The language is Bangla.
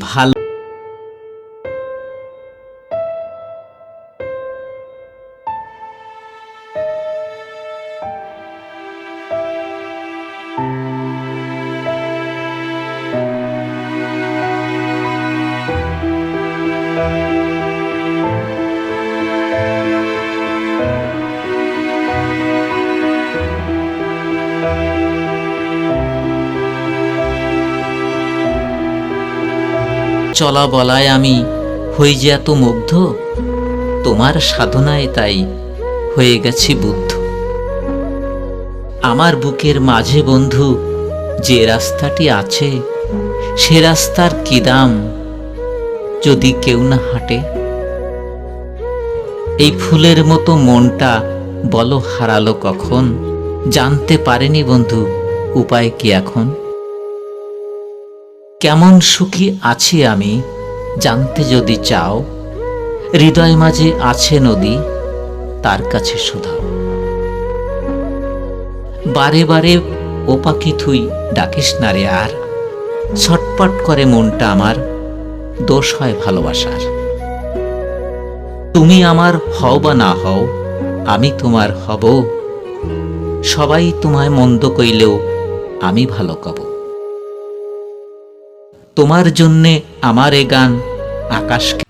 ভালো চলা বলায় আমি হই যে এত মুগ্ধ? তোমার সাধনায় তাই হয়ে গেছি বুদ্ধ। আমার বুকের মাঝে বন্ধু, যে রাস্তাটি আছে, সে রাস্তার কি দাম যদি কেউ না হাঁটে? এই ফুলের মতো মনটা বলো হারালো কখন? জানতে পারেনি বন্ধু, উপায় কি এখন? কেমন সুখী আছি আমি, জানতে যদি চাও, হৃদয় মাঝে আছে নদী, তার কাছে শুধাও বারে বারে ও পাখি থুই ডাকিস না রে আর, ছটপট করে মনটা আমার দোষ হয় ভালোবাসার। তুমি আমার হও বা না হও, আমি তোমার হব, সবাই তোমায় মন্দ কইলেও আমি ভালো কব। তোমার জন্যে আমার এ গান আকাশকে